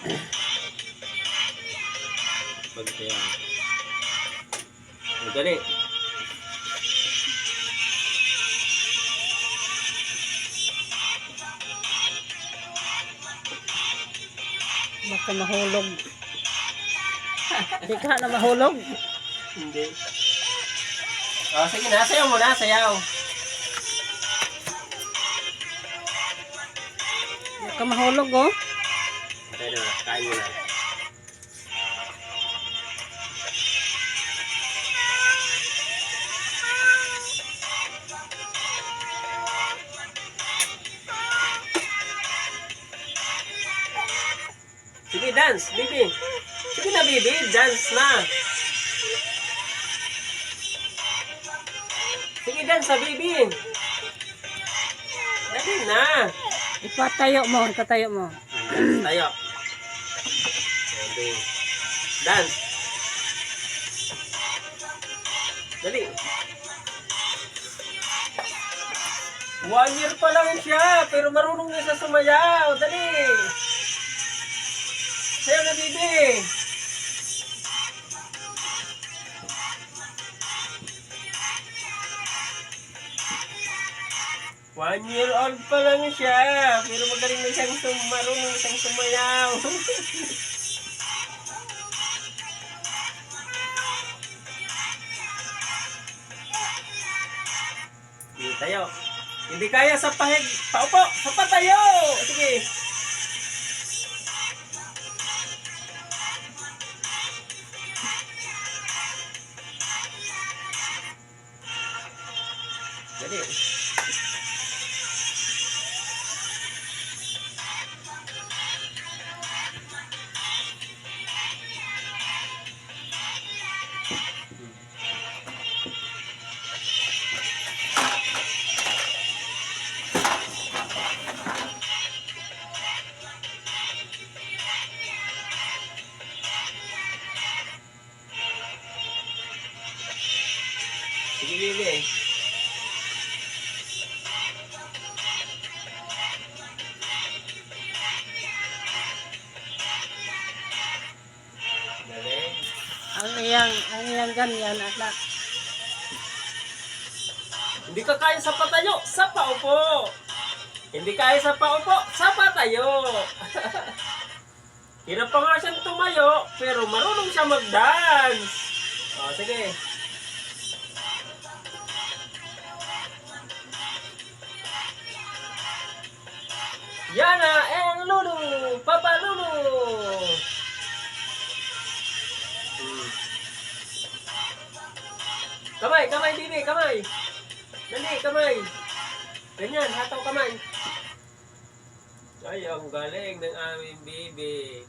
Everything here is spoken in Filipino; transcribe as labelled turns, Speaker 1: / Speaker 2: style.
Speaker 1: Pag kaya. Madali.
Speaker 2: Baka mahulog. Di ka na mahulog.
Speaker 1: Hindi. Oh, sige na. Sayaw mo na. Sayaw.
Speaker 2: Baka mahulog oh.
Speaker 1: Okay na. Kain mo na. Sige, dance, baby. Sige na, baby. Dance na. Sige, dance na, baby. Dali na.
Speaker 2: Ipatayo mo, ipatayo mo.
Speaker 1: Tayo. Okay. Dance. Dali. One year pa lang siya, pero marunong na siya sumayaw. Dali. Sayaw na, bibi. One year old pa lang siya, pero magaling na siyang sum marunong na siyang sumayaw. tayo. Hindi kaya sa pahig. Paupo! Sa patayo! Sige. Dali. Bibi. Dali.
Speaker 2: Ang iyang, ang iyang ganyan, anak.
Speaker 1: Hindi ka kaya sa patayo, sa paupo. Hindi kaya sa paupo, sa patayo. Hirap pa nga siyang tumayo, pero marunong siya mag-dance. O, sige. Yana and Lulu! Papa Lulu! Kamay, kamay, bibi, kamay! Dali, kamay. Ganyan, hataw kamay. Ay, ang galing ng aming baby.